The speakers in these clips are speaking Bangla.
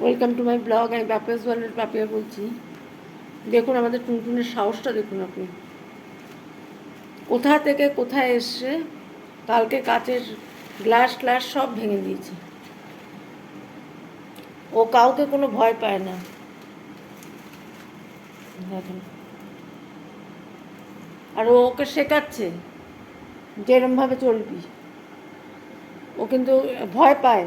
ওয়েলকাম টু মাই ব্লগ আমি বাপিয়াস ওয়ার্ল্ডের পাপিয়া বলছি। দেখুন, আমাদের টুনটুনের সাহসটা দেখুন আপনি। কোথা থেকে কোথায় এসছে, কালকে কাচের গ্লাস গ্লাস সব ভেঙে দিয়েছে। ও কাউকে কোনো ভয় পায় না। আর ও ওকে শেখাচ্ছে যেরমভাবে চলবি। ও কিন্তু ভয় পায়।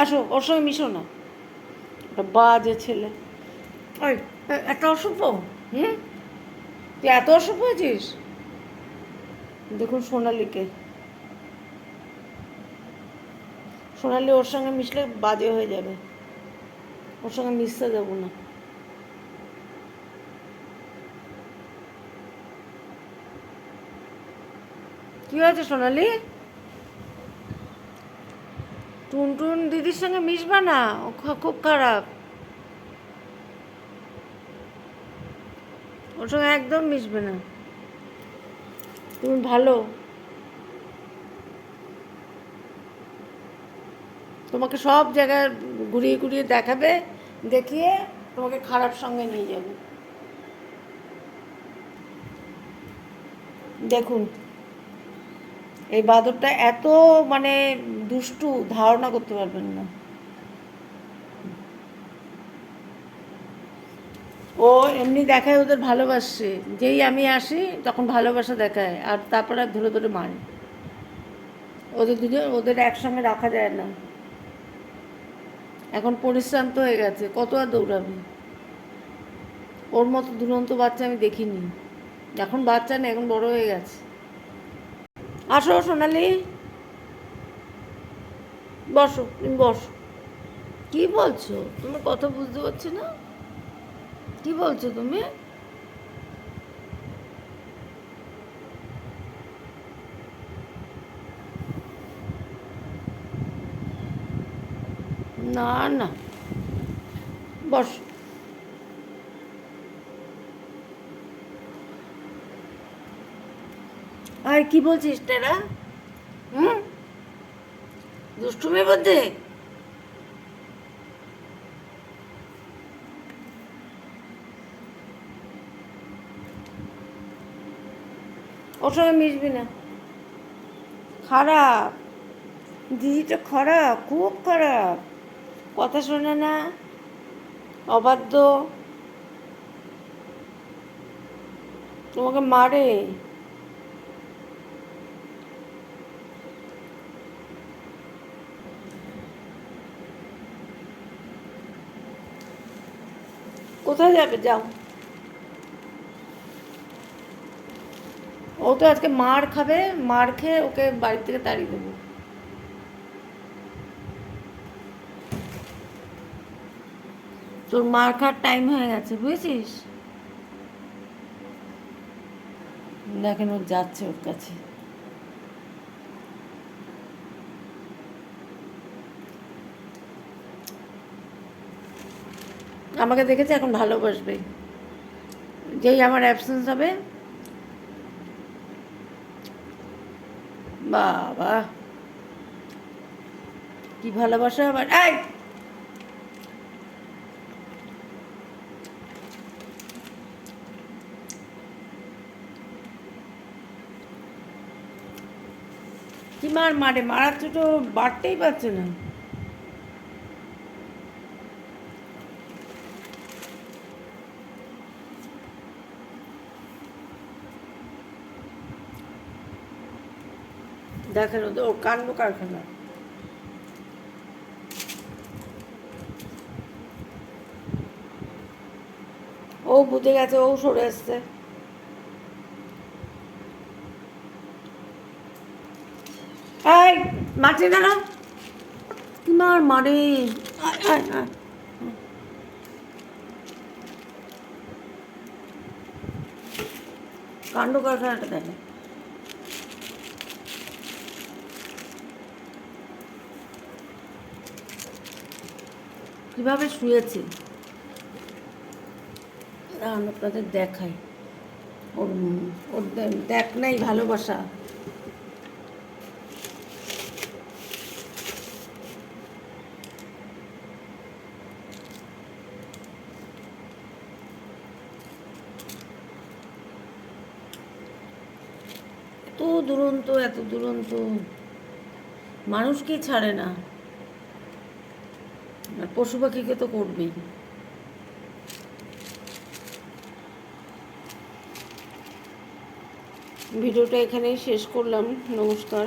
আসো ওর সঙ্গে মিশো না। একটা বাজে ছেলে। ওই এত অসভ্য? হুম? তুই এত অসভ্য হয়েছিস? দেখুন সোনালিকে। সোনালি ওর সঙ্গে মিশলে বাজে হয়ে যাবে। ওর সঙ্গে মিশতে যাব না। কি হয়েছে সোনালি? টুনটুন দিদির সঙ্গে মিশবা না, ও খুব খারাপ। ওর সঙ্গে একদম মিশবে না। তুমি ভালো। তোমাকে সব জায়গায় ঘুরিয়ে ঘুরিয়ে দেখাবে, দেখিয়ে তোমাকে খারাপ সঙ্গে নিয়ে যাবে। দেখুন এই বাঁদরটা এত মানে দুষ্টু ধারণা করতে পারবেন না। ও এমনি দেখায় ওদের ভালোবাসে। যেই আমি আসি, তখন ভালোবাসা দেখায় আর তারপরে ধরে ধরে মারে। ওদের দুজন, ওদের একসঙ্গে রাখা যায় না। এখন পরিশ্রান্ত হয়ে গেছে, কত আর দৌড়াবে? ওর মতো দুরন্ত বাচ্চা আমি দেখিনি। এখন বাচ্চা নেই এখন বড় হয়ে গেছে। আসো সোনালি বসো, তুমি বসো। কি বলছো? তোমার কথা বুঝতে পারছি না? কি বলছো তুমি? না না। বস। আর কি বলছিস, টেরা? হুম? দুষ্টুমি বলতে ওর সঙ্গে মিশবি না। খারাপ। দিদিটা খারাপ, খুব খারাপ। কথা শোনে না, অবাধ্য। তোমাকে মারে। কোথায় যাবে? যাও। ও তো আজকে মার খাবে, মার খেয়ে ওকে বাড়ি থেকে তাড়িয়ে দেবো। তোর মার খাওয়ার টাইম হয়ে গেছে, বুঝেছিস? দেখেন ও যাচ্ছে ওর কাছে। আমাকে দেখেছে, এখন ভালোবাসবে। যেই আমার অ্যাবসেন্স হবে, বাবা, কি ভালোবাসা আবার কি মার মারে মারার তো বাড়তেই পারছে না। দেখেন ওর কাণ্ড কারখানা। ও বুঝে গেছে, ও সরে এই, মাটি দাঁড়া কি মার মারে। কাণ্ড কারখানাটা দেখে কীভাবে শুয়েছে? আমি আপনাদের দেখাই। ওর ওর দেখ নাই ভালোবাসা। এত দুরন্ত এত দুরন্ত। মানুষকে ছাড়ে না? আর পশু পাখিকে তো করবেই। ভিডিওটা এখানেই শেষ করলাম। নমস্কার।